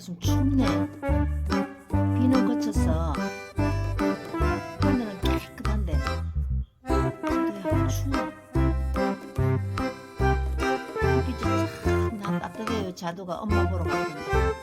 날씨가 좀 춥네. 비는 그쳤어. 하늘은 깨끗한데. 약간 추워. 햇빛이 참나 따뜻해요. 자두가 엄마 보러 갔는데.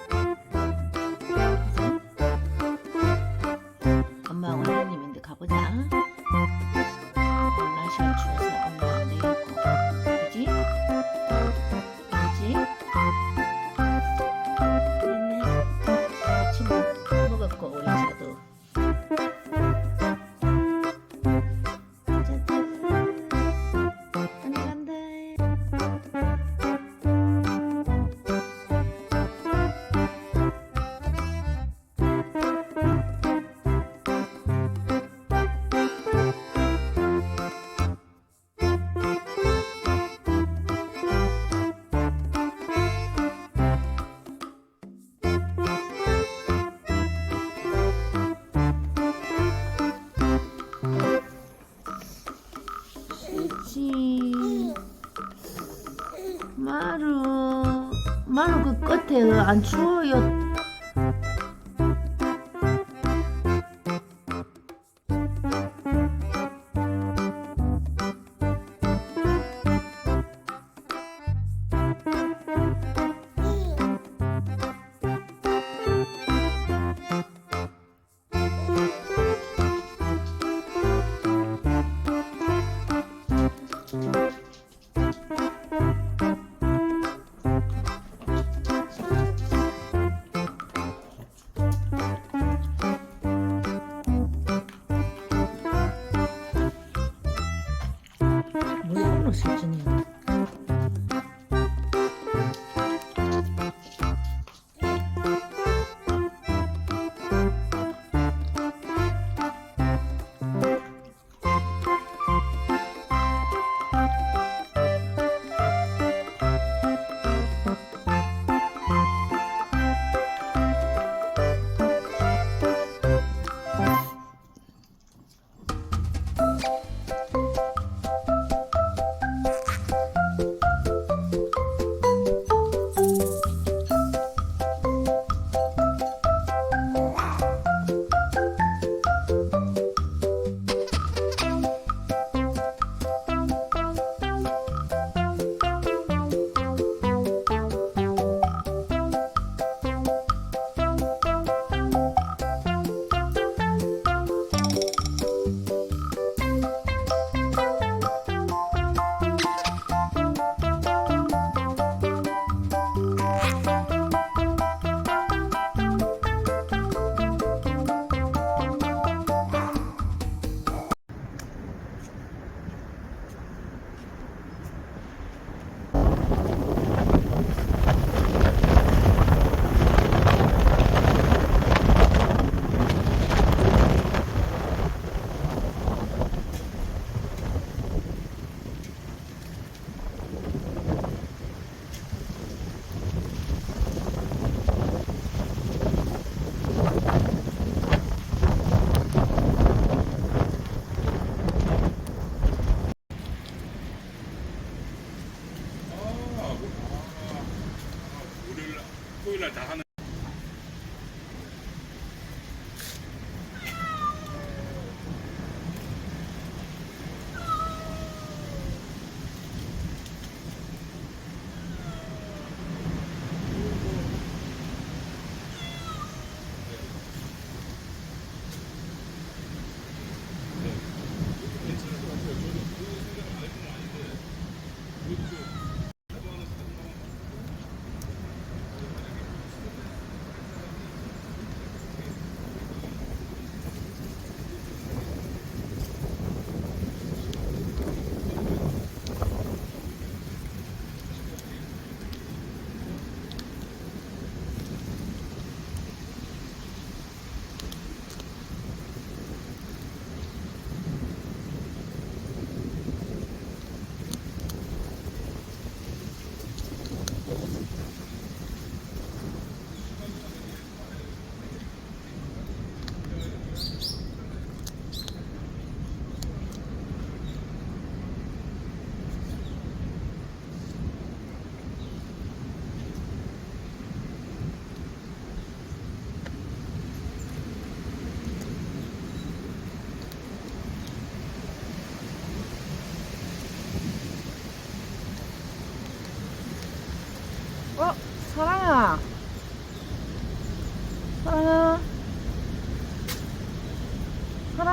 안 추워요.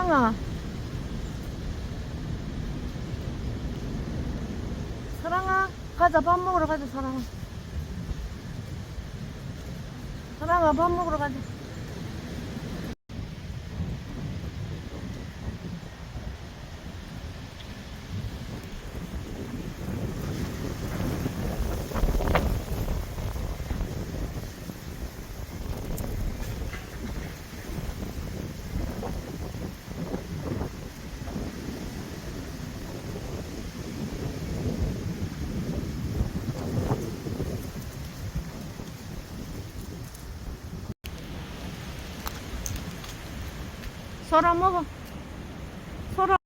사랑아. 사랑아. 가자, 밥 먹으러 가자, 사랑아. 사랑아, 밥 먹으러 가자. 설아 먹어. 설아.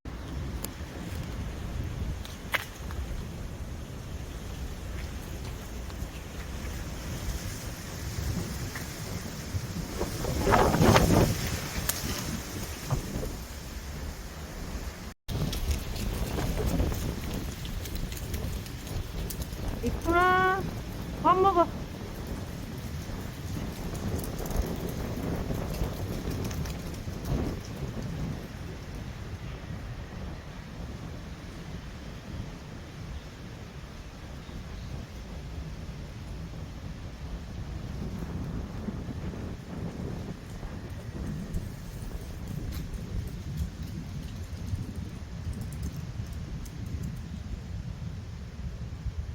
이쁘나? 밥 먹어.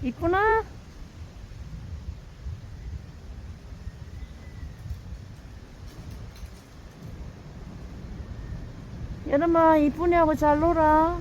이쁘나? 여름아 이쁘냐고 잘 놀아.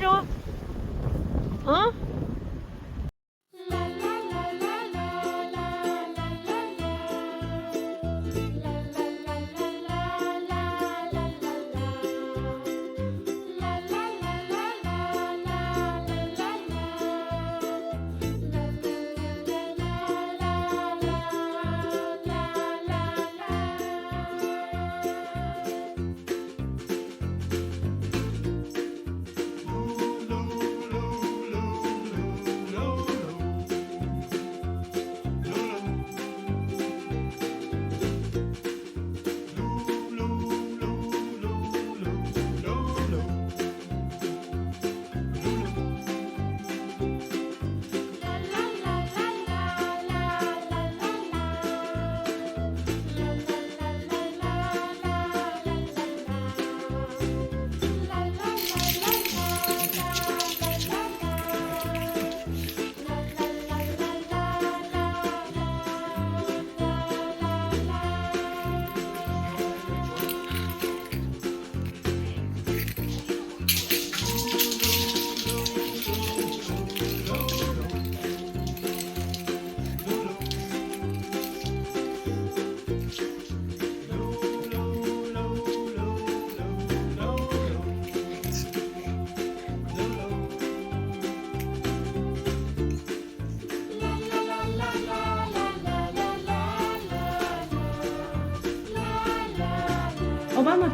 밥 먹어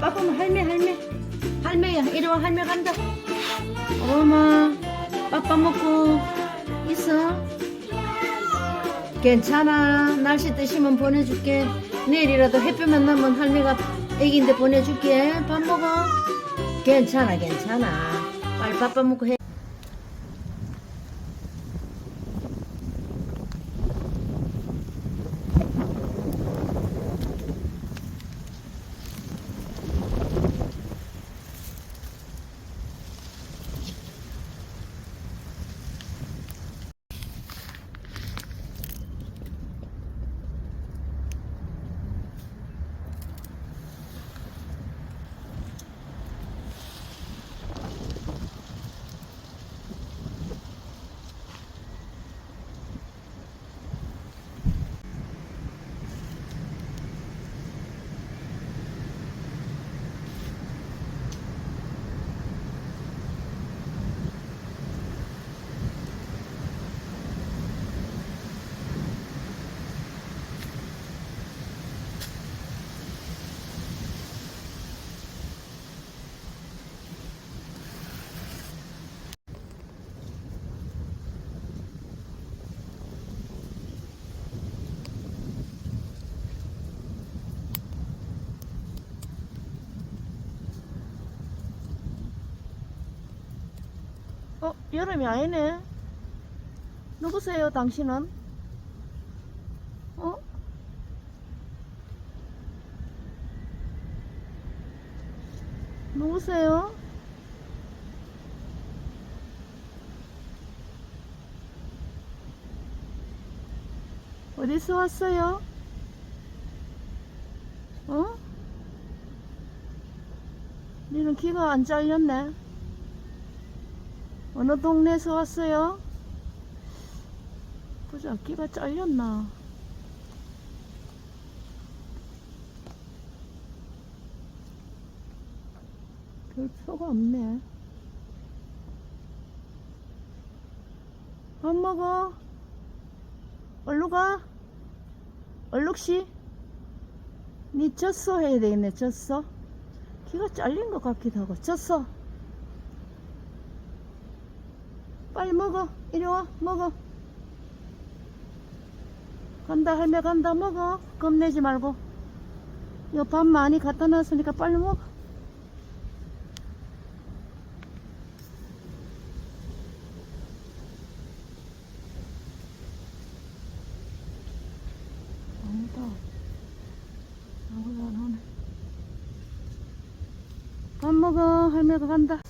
빠빠마 할매 할매. 할매야 이리 와 할매 간다. 오마마 빠빠 먹고 있어? 괜찮아. 날씨 뜨시면 보내줄게. 내일이라도 햇볕 만 나면 할매가 애기인데 보내줄게. 밥 먹어. 괜찮아 괜찮아. 빨리 빠빠 먹고 해 어 여름이 아니네 누구세요 당신은? 어? 누구세요? 어디서 왔어요? 어? 니는 귀가 안 잘렸네. 어느 동네에서 왔어요? 보자, 귀가 잘렸나? 별 표가 없네. 밥 먹어. 얼루 가. 얼룩씨. 니 졌어 해야 되겠네, 졌어. 귀가 잘린 것 같기도 하고, 졌어. 빨리 먹어. 이리 와, 먹어. 간다, 할매 간다, 먹어. 겁내지 말고. 요밥 많이 갖다 놨으니까 빨리 먹어. 아무도, 아무도 안 오네. 밥 먹어. 할매가 간다.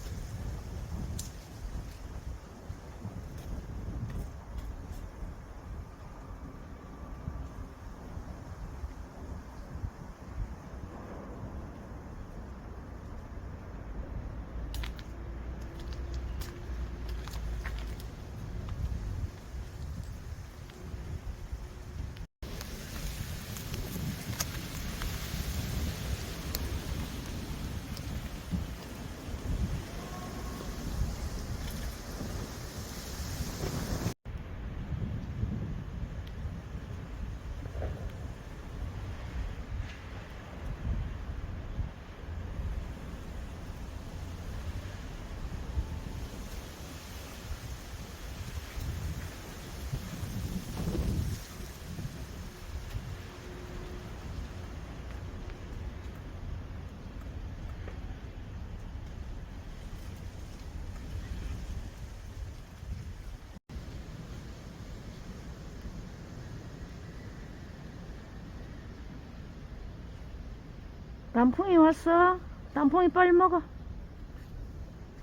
단풍이 왔어. 단풍이 빨리 먹어.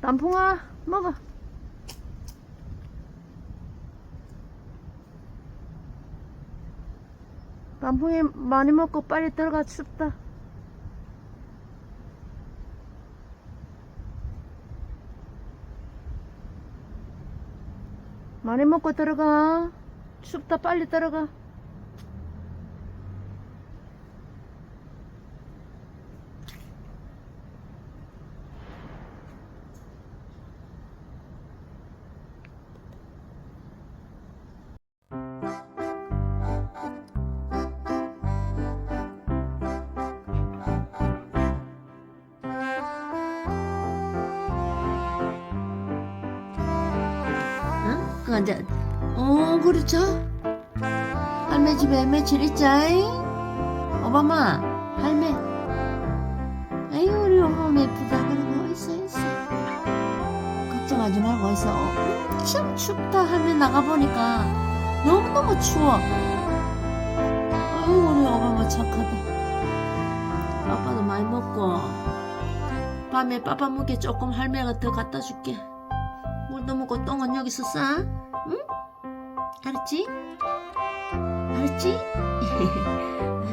단풍아, 먹어. 단풍이 많이 먹고 빨리 들어가 춥다. 많이 먹고 들어가. 춥다 빨리 들어가. 앉아. 어, 그렇죠. 할매 집에 며칠 있자이? 오바마, 할매. 아이고, 우리 오바마 예쁘다. 그러고 있어, 있어. 걱정하지 말고 있어. 어, 엄청 춥다. 할매 나가보니까 너무너무 추워. 아이고, 우리 오바마 착하다. 아빠도 많이 먹고. 밤에 빠빠 무게 조금 할매가 더 갖다 줄게. 물도 먹고 똥은 여기서 싸. 응? 알았지? 알았지?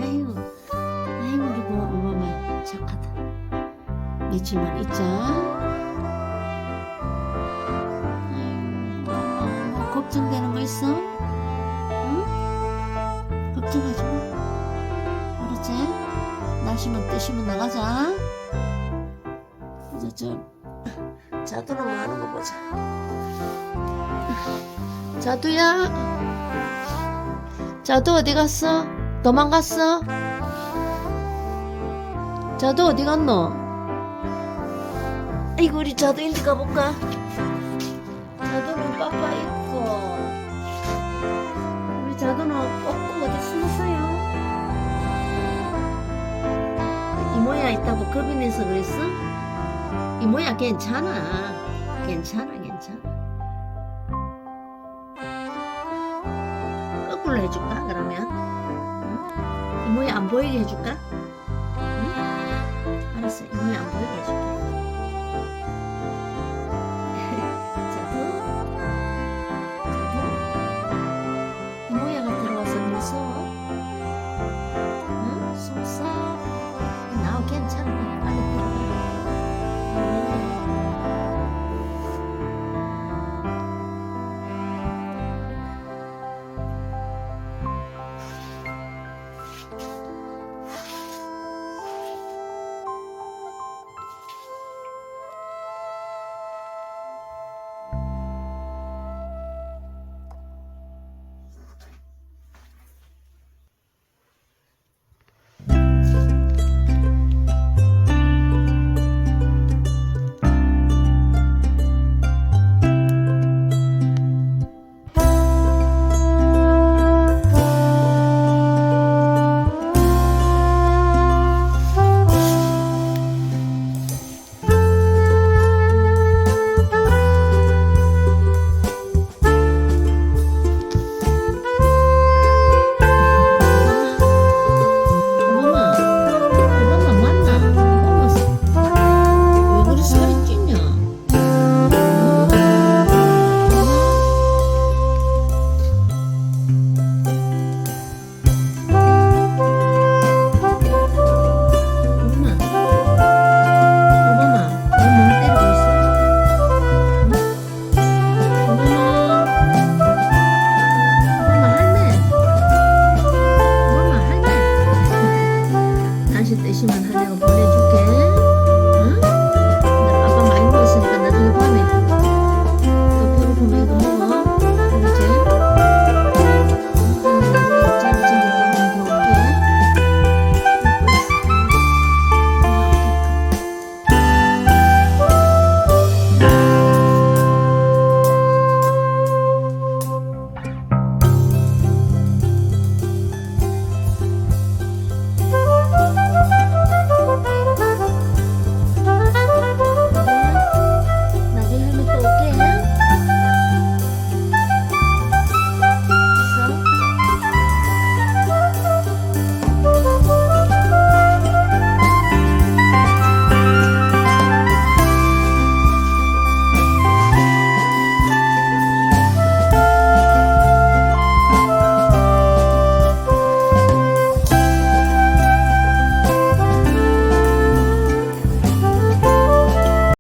아이고, 아이고, 우리 뭐 엄마만 착하다. 며칠만 있자. 아이고, 엄마, 뭐 걱정되는 거 있어? 응? 걱정하지 마. 알았지? 날씨만 뜨시면 나가자. 이제 저 자두는 뭐 하는 거 보자. 자두야. 자두 어디 갔어? 도망갔어? 자두 어디 갔노? 아이고 우리 자두 인디 가볼까? 자두는 빠빠 있고 우리 자두는 없고 어디 숨었어요? 이모야 있다고 겁이 내서 그랬어? 이모야 괜찮아 괜찮아 괜찮아 거꾸로 해줄까 그러면 응? 이모야 안 보이게 해줄까?